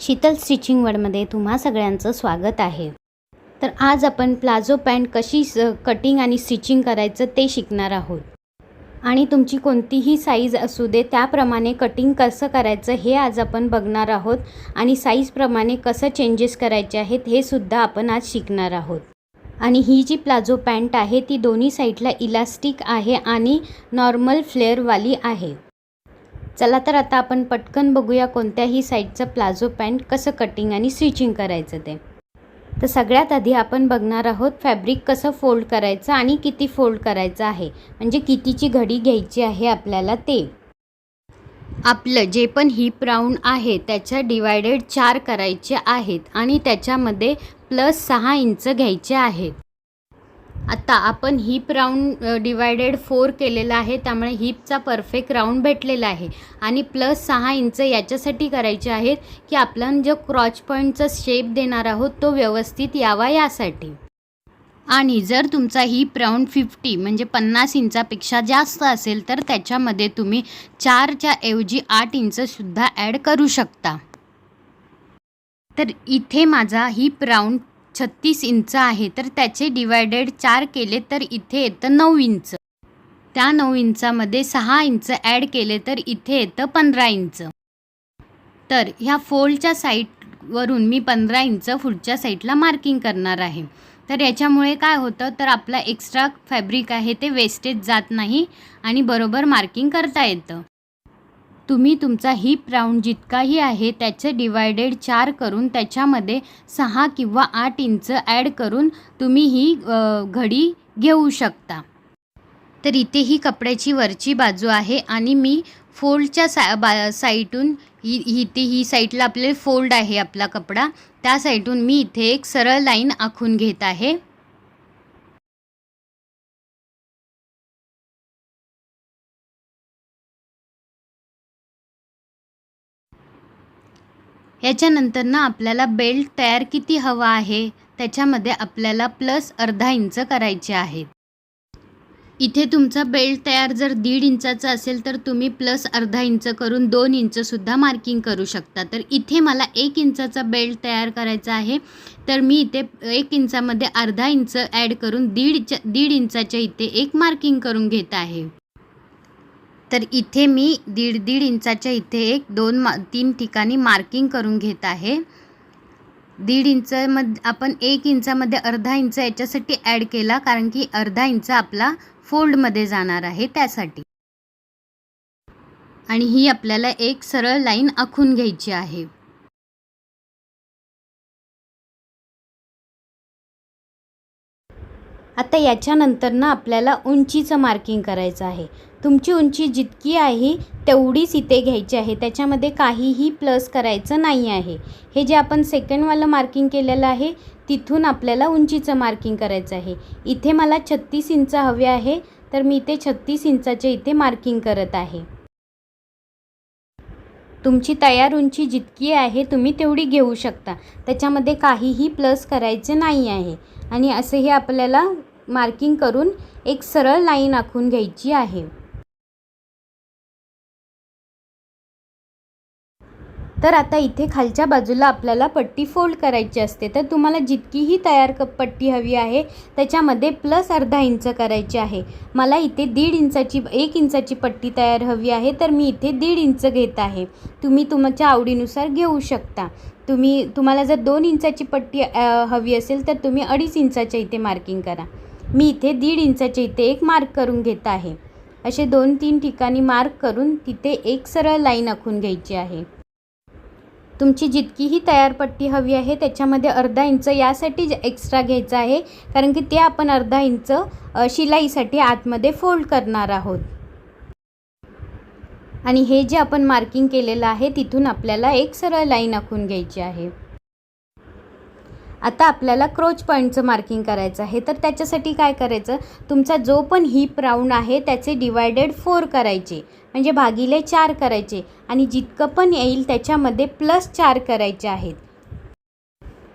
Sheetal stitching वर्डमध्ये तुम्हा सगळ्यांचं स्वागत आहे. तर आज आपण प्लाझो पॅन्ट कशी स कटिंग आणि स्टिचिंग करायचं ते शिकणार आहोत. आणि तुमची कोणतीही साईज असू दे त्याप्रमाणे कटिंग कसं करायचं हे आज आपण बघणार आहोत आणि साईजप्रमाणे कसं चेंजेस करायचे आहेत हे सुद्धा आपण आज शिकणार आहोत. आणि ही जी प्लाझो पॅन्ट आहे ती दोन्ही साईडला इलास्टिक आहे आणि नॉर्मल फ्लेअरवाली आहे. चला तर आता आपण पटकन बघूया कोणत्याही साईडचं प्लाझो पॅन्ट कसं कटिंग आणि स्टिचिंग करायचं ते. तर सगळ्यात आधी आपण बघणार आहोत फॅब्रिक कसं फोल्ड करायचं आणि किती फोल्ड करायचं आहे. म्हणजे कितीची घडी घ्यायची आहे आपल्याला ते. आपलं जे पण हिप राऊंड आहे त्याच्या डिवायडेड चार करायचे आहेत आणि त्याच्यामध्ये प्लस सहा इंच घ्यायचे आहेत आता आपण हिप राऊंड डिवायडेड फोर केलेला आहे त्यामुळे हिपचा परफेक्ट राऊंड भेटलेला आहे. आणि प्लस सहा इंच याच्यासाठी करायचे आहेत की आपण जो क्रॉच पॉईंटचा शेप देणार आहोत तो व्यवस्थित यावा यासाठी. आणि जर तुमचा हिप राऊंड फिफ्टी म्हणजे पन्नास इंचापेक्षा जास्त असेल तर त्याच्यामध्ये तुम्ही चारच्या ऐवजी आठ इंचसुद्धा ॲड करू शकता. तर इथे माझा हिप राऊंड छत्तीस इंच आहे तर त्याचे डिवायडेड चार केले तर इथे येतं नऊ इंच. त्या नऊ इंचामध्ये सहा इंच ॲड केले तर इथे येतं पंधरा इंच. तर ह्या फोल्डच्या साईडवरून मी पंधरा इंच पुढच्या साईडला मार्किंग करणार आहे. तर याच्यामुळे काय होतं तर आपला एक्स्ट्रा फॅब्रिक आहे ते वेस्टेज जात नाही आणि बरोबर मार्किंग करता येतं. तुम्ही तुमचा हिप राऊंड जितकाही आहे त्याचे डिवायडेड चार करून त्याच्यामध्ये सहा किंवा आठ इंच ॲड करून तुम्ही ही घडी घेऊ शकता. तर इथे ही कपड्याची वरची बाजू आहे आणि मी फोल्डच्या सा बा साईटून ही इथे ही साईडला आपले फोल्ड आहे आपला कपडा. त्या साईटून मी इथे एक सरळ लाईन आखून घेत आहे. याच्यानंतर ना आपल्याला बेल्ट तयार किती हवा आहे त्याच्यामध्ये आपल्याला प्लस अर्धा इंच करायचे आहेत इथे तुमचा बेल्ट तयार जर दीड इंचाचा असेल तर तुम्ही प्लस अर्धा इंच करून दोन इंचसुद्धा मार्किंग करू शकता. तर इथे मला एक इंचाचा बेल्ट तयार करायचा आहे तर मी इथे एक इंचामध्ये अर्धा इंच ॲड करून दीडच्या दीड इंचाच्या इथे एक मार्किंग करून घेत आहे. तर इथे मी दीड दीड इंचाच्या इथे एक दोन मा तीन ठिकाणी मार्किंग करून घेत आहे. दीड इंचमध्ये आपण एक इंचामध्ये अर्धा इंच याच्यासाठी ॲड केला कारण की अर्धा इंच आपला फोल्डमध्ये जाणार आहे त्यासाठी. आणि ही आपल्याला एक सरळ लाईन आखून घ्यायची आहे. आता याच्यानंतर ना आपल्याला उंचीचं मार्किंग करायचं आहे. तुमची उंची जितकी आहे तेवढीच इथे घ्यायची आहे. त्याच्यामध्ये काहीही प्लस करायचं नाही आहे. हे जे आपण सेकंडवालं मार्किंग केलेलं आहे तिथून आपल्याला उंचीचं मार्किंग करायचं आहे. इथे मला छत्तीस इंच हवे आहे तर मी इथे छत्तीस इंचाचे इथे मार्किंग करत आहे. तुमची तयार उंची जितकी आहे तुम्ही तेवढी घेऊ शकता. त्याच्यामध्ये काहीही प्लस करायचे नाही आहे. आणि असे हे आपल्याला मार्किंग करून एक सरळ लाईन आखून घ्यायची आहे. तर आता इथे खालच्या बाजूला आपल्याला पट्टी फोल्ड करायची असते. तर तुम्हाला जितकीही तयार क पट्टी हवी आहे त्याच्यामध्ये प्लस अर्धा इंच करायची आहे. मला इथे दीड इंचाची एक इंचाची पट्टी तयार हवी आहे तर मी इथे दीड इंच घेत आहे. तुम्ही तुमच्या आवडीनुसार घेऊ शकता. तुम्ही तुम्हाला जर दोन इंचाची पट्टी हवी असेल तर तुम्ही अडीच इंचाच्या इथे मार्किंग करा. मी इथे दीड इंचाच्या इथे एक मार्क करून घेत आहे. असे दोन तीन ठिकाणी मार्क करून तिथे एक सरळ लाईन आखून घ्यायची आहे. तुमची जितकीही तयार पट्टी हवी आहे त्याच्यामध्ये अर्धा इंच यासाठी एक्स्ट्रा घ्यायचं आहे कारण की ते आपण अर्धा इंच शिलाईसाठी आतमध्ये फोल्ड करणार आहोत. आणि हे जे आपण मार्किंग केलेलं आहे तिथून आपल्याला एक सरळ लाईन आखून घ्यायची आहे. आता आपल्याला क्रोच पॉईंटचं मार्किंग करायचं आहे. तर त्याच्यासाठी काय करायचं? तुमचा जो पण हिप राऊंड आहे त्याचे डिवायडेड फोर करायचे. म्हणजे भागिले चार करायचे. आणि जितकं पण येईल त्याच्यामध्ये प्लस चार करायचे आहेत.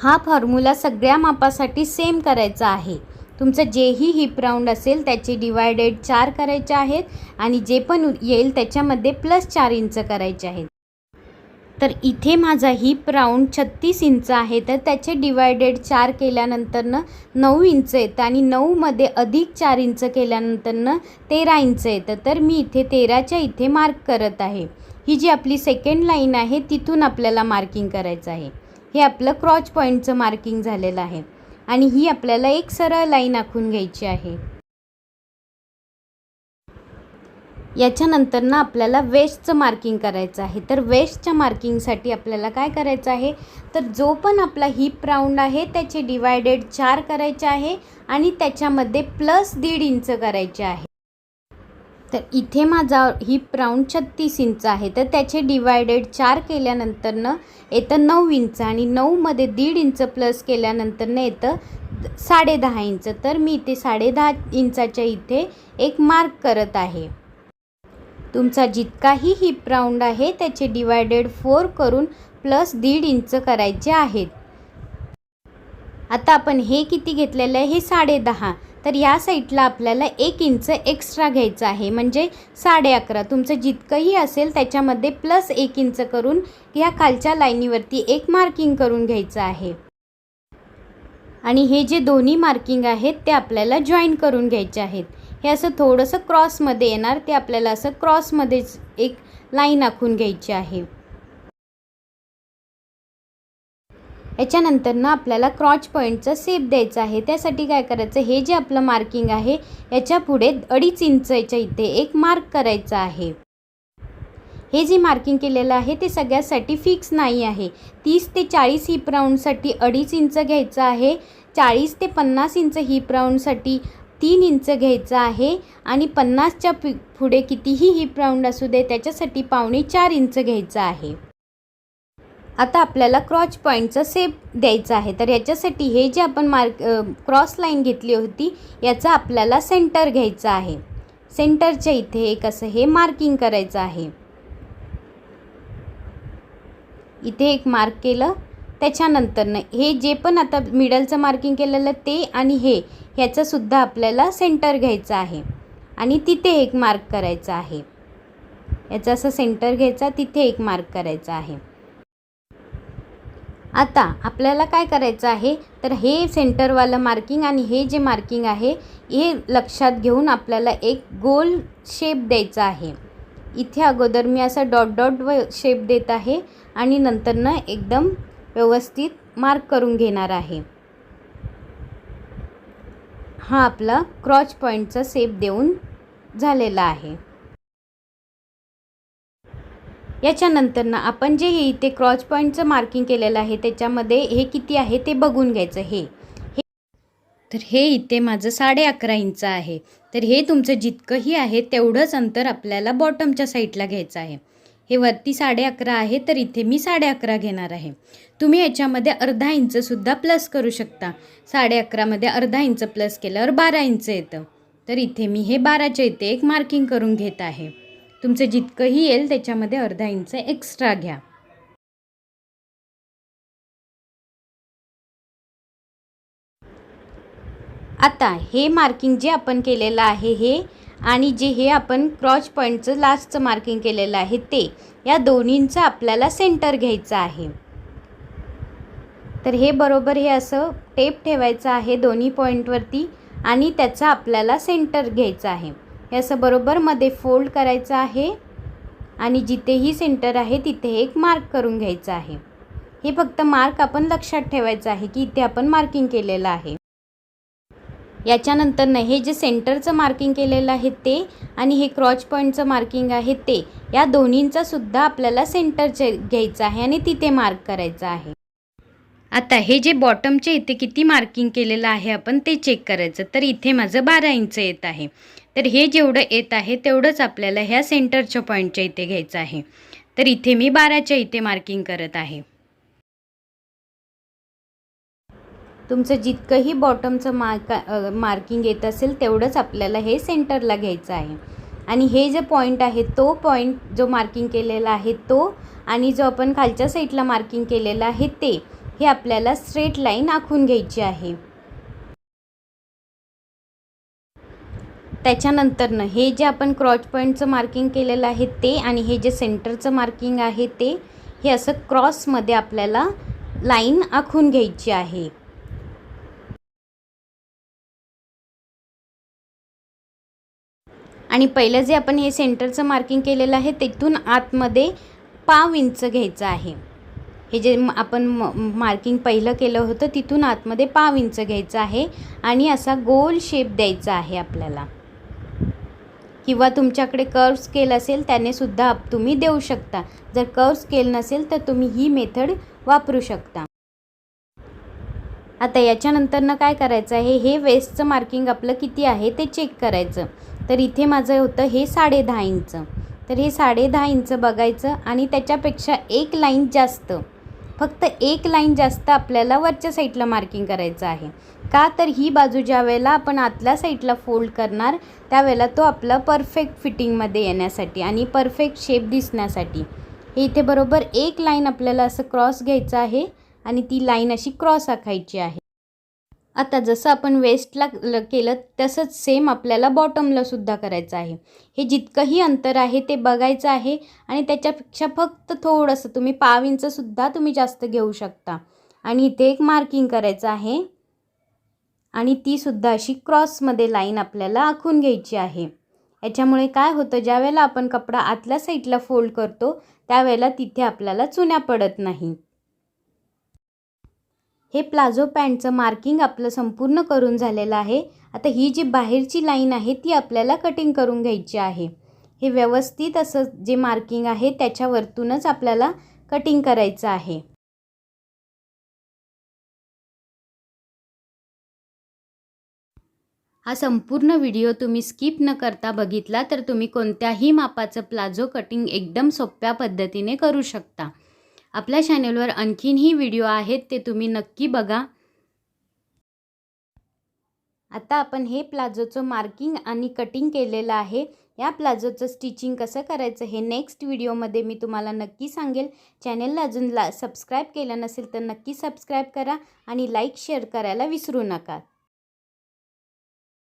हा फॉर्म्युला सगळ्या मापासाठी सेम करायचा आहे. तुमचं जेही हिप राऊंड असेल त्याचे डिवायडेड चार करायचे आहेत. आणि जे पण येईल त्याच्यामध्ये प्लस चार इंच करायचे आहेत. तर इथे माझा हिप राऊंड छत्तीस इंच आहे. तर त्याचे डिवायडेड चार केल्यानंतरनं नऊ इंच येतं आणि नऊमध्ये अधिक चार इंच केल्यानंतरनं तेरा इंच येतं. तर मी इथे तेराच्या इथे मार्क करत आहे. ही जी आपली सेकंड लाईन आहे तिथून आपल्याला मार्किंग करायचं आहे. हे आपलं क्रॉच पॉईंटचं मार्किंग झालेलं आहे. आणि ही आपल्याला एक सरळ लाईन आखून घ्यायची आहे. याच्यानंतर ना आपल्याला वेस्टचं मार्किंग करायचं आहे. तर वेस्टच्या मार्किंगसाठी आपल्याला काय करायचं आहे? तर जो पण आपला हिप राऊंड आहे त्याचे डिवायडेड चार करायचे आहे आणि त्याच्यामध्ये प्लस दीड इंच करायचे आहे. तर इथे माझा हिप राऊंड छत्तीस इंच आहे. तर त्याचे डिवायडेड चार केल्यानंतरनं येतं नऊ इंच आणि नऊमध्ये दीड इंच प्लस केल्यानंतरनं येतं साडेदहा इंच तर मी इथे साडेदहा इंचाच्या इथे एक मार्क करत आहे. तुमचा जितकाही हिप राऊंड आहे त्याचे डिवायडेड फोर करून प्लस दीड इंच करायचे आहेत. आता आपण हे किती घेतलेलं आहे? हे साडे दहा. तर या साईडला आपल्याला एक इंच एक्स्ट्रा घ्यायचं आहे. म्हणजे साडे अकरा. तुमचं जितकंही असेल त्याच्यामध्ये प्लस एक इंच करून ह्या खालच्या लाईनीवरती एक मार्किंग करून घ्यायचं आहे. आणि हे जे दोन्ही मार्किंग आहेत ते आपल्याला जॉईन करून घ्यायचे आहेत. हे असं थोडंसं क्रॉसमध्ये येणार ते आपल्याला असं क्रॉसमध्येच एक लाईन आखून घ्यायची आहे. याच्यानंतर ना आपल्याला क्रॉच पॉईंटचा सेप द्यायचा आहे. त्यासाठी काय करायचं हे जे आपलं मार्किंग आहे याच्यापुढे अडीच इंचाच्या इथे एक मार्क करायचा आहे. हे जे मार्किंग केलेलं आहे ते सगळ्यासाठी फिक्स नाही आहे. तीस ते चाळीस हिप राऊंडसाठी अडीच इंच घ्यायचं आहे. चाळीस ते पन्नास इंच हिप राऊंडसाठी तीन इंच घ्यायचं आहे आणि पन्नासच्या पि पुढे कितीही हिप राऊंड असू दे त्याच्यासाठी पावणे चार इंच घ्यायचं आहे. आता आपल्याला क्रॉच पॉईंटचं सेप द्यायचा आहे. तर याच्यासाठी हे जे आपण मार्क क्रॉस लाईन घेतली होती याचा आपल्याला सेंटर घ्यायचं आहे. सेंटरच्या इथे एक असं हे मार्किंग करायचं आहे. इथे एक मार्क केलं. त्याच्यानंतरनं हे जे पण आता मिडलचं मार्किंग केलेलं ते आणि हे ह्याचंसुद्धा आपल्याला सेंटर घ्यायचं आहे. आणि तिथे एक मार्क करायचा आहे. याचा असं सेंटर घ्यायचा तिथे एक मार्क करायचा आहे. आता आपल्याला काय करायचं आहे? तर हे सेंटरवालं मार्किंग आणि हे जे मार्किंग आहे हे लक्षात घेऊन आपल्याला एक गोल शेप द्यायचा आहे. इथे अगोदर मी असं डॉट डॉट व शेप देत आहे आणि नंतरनं एकदम व्यवस्थित मार्क करून घेणार आहे. हा आपला क्रॉच पॉईंटचा सेप देऊन झालेला आहे. याच्यानंतर ना आपण जे हे इथे क्रॉच पॉईंटचं मार्किंग केलेलं आहे त्याच्यामध्ये हे किती आहे ते बघून घ्यायचं हे. हे तर हे इथे माझं साडे अकरा इंच आहे. तर हे तुमचं जितकंही आहे तेवढंच अंतर आपल्याला बॉटमच्या साईडला घ्यायचं आहे. हे वरती साडे अकरा आहे तर इथे मी साडे अकरा घेणार आहे. तुम्ही याच्यामध्ये अर्धा इंचसुद्धा प्लस करू शकता. साडे अकरामध्ये अर्धा इंच प्लस केल्यावर बारा इंच येतं. तर इथे मी हे बाराच्या इथे एक मार्किंग करून घेत आहे. तुमचं जितकंही येईल त्याच्यामध्ये अर्धा इंच एक्स्ट्रा घ्या. आता हे मार्किंग जे आपण केलेलं आहे हे आणि जे हे आपण क्रॉच पॉईंटचं लास्टचं मार्किंग केलेलं आहे ते या दोन्हींचं आपल्याला सेंटर घ्यायचं आहे. तर हे बरोबर हे असं टेप ठेवायचं आहे दोन्ही पॉईंटवरती आणि त्याचा आपल्याला सेंटर घ्यायचं आहे. हे असं बरोबर मध्ये फोल्ड करायचं आहे आणि जिथेही सेंटर आहे तिथे एक मार्क करून घ्यायचं आहे. हे फक्त मार्क आपण लक्षात ठेवायचं आहे की इथे आपण मार्किंग केलेलं आहे. याच्यानंतरनं हे जे सेंटरचं मार्किंग केलेलं आहे ते आणि हे क्रॉच पॉईंटचं मार्किंग आहे ते या दोन्हींचा सुद्धा आपल्याला सेंटरचे घ्यायचं आहे आणि तिथे मार्क करायचं आहे. आता हे जे बॉटमचे इथे किती मार्किंग केलेलं आहे आपण ते चेक करायचं. तर इथे माझं बारा इंच येत आहे. तर हे जेवढं येत आहे तेवढंच आपल्याला ह्या सेंटरच्या पॉईंटच्या इथे घ्यायचं आहे. तर इथे मी बाराच्या इथे मार्किंग करत आहे. तुमचं जितकंही बॉटमचं मार्का मार्किंग येत असेल तेवढंच आपल्याला हे सेंटरला घ्यायचं आहे. आणि हे जे पॉईंट आहे तो पॉईंट जो मार्किंग केलेला आहे तो आणि जो आपण खालच्या साईडला मार्किंग केलेला आहे ते हे आपल्याला स्ट्रेट लाईन आखून घ्यायची आहे. त्याच्यानंतरनं हे जे आपण क्रॉच पॉईंटचं मार्किंग केलेलं आहे ते आणि हे जे सेंटरचं मार्किंग आहे ते हे असं क्रॉसमध्ये आपल्याला लाईन आखून घ्यायची आहे. आणि पहिलं जे आपण हे सेंटरचं मार्किंग केलेलं आहे तिथून आतमध्ये पाव इंच घ्यायचं आहे. हे जे आपण म मार्किंग पहिलं केलं होतं तिथून आतमध्ये पाव इंच घ्यायचं आहे आणि असा गोल शेप द्यायचा आहे आपल्याला. किंवा तुमच्याकडे कर्व स्केल असेल त्यानेसुद्धा तुम्ही देऊ शकता. जर कर्व स्केल नसेल तर तुम्ही ही मेथड वापरू शकता. आता याच्यानंतरनं काय करायचं आहे? हे वेस्टचं मार्किंग आपलं किती आहे ते चेक करायचं. तर इथे माझं होतं हे साडे दहा इंच. तर हे साडे दहा इंच बघायचं आणि त्याच्यापेक्षा एक लाईन जास्त. फक्त एक लाईन जास्त आपल्याला वरच्या साईडला मार्किंग करायचं आहे. का तर ही बाजू ज्या वेळेला आपण आतल्या साईडला फोल्ड करणार त्यावेळेला तो आपला परफेक्ट फिटिंगमध्ये येण्यासाठी आणि परफेक्ट शेप दिसण्यासाठी. हे इथे बरोबर एक लाईन आपल्याला असं क्रॉस घ्यायचं आहे आणि ती लाईन अशी क्रॉस आखायची आहे. आता जसं आपण वेस्टला ल- केलं तसंच सेम आपल्याला बॉटमला सुद्धा करायचं आहे. हे जितकंही अंतर आहे ते बघायचं आहे आणि त्याच्यापेक्षा फक्त थोडंसं तुम्ही पाव इंचसुद्धा तुम्ही जास्त घेऊ शकता. आणि इथे एक मार्किंग करायचं आहे. आणि तीसुद्धा अशी क्रॉसमध्ये लाईन आपल्याला आखून घ्यायची आहे. याच्यामुळे काय होतं ज्यावेळेला आपण कपडा आतल्या साईडला फोल्ड करतो त्यावेळेला तिथे आपल्याला चुन्या पडत नाही. हे प्लाझो पॅन्टचं मार्किंग आपलं संपूर्ण करून झालेलं आहे. आता ही जी बाहेरची लाईन आहे ती आपल्याला कटिंग करून घ्यायची आहे. हे व्यवस्थित असं जे मार्किंग आहे त्याच्यावरतूनच आपल्याला कटिंग करायचं आहे. हा संपूर्ण व्हिडिओ तुम्ही स्किप न करता बघितला तर तुम्ही कोणत्याही मापाचं प्लाझो कटिंग एकदम सोप्या पद्धतीने करू शकता. आपल्या चॅनलवर आणखीनही व्हिडिओ आहेत ते तुम्ही नक्की बघा. आता आपण हे प्लाझोचं मार्किंग आणि कटिंग केलेलं आहे. या प्लाझोचं स्टिचिंग कसं करायचं हे नेक्स्ट व्हिडिओमध्ये मी तुम्हाला नक्की सांगेल. चॅनलला अजून ला सबस्क्राईब केलं नसेल तर नक्की सबस्क्राईब करा आणि लाईक शेअर करायला विसरू नका.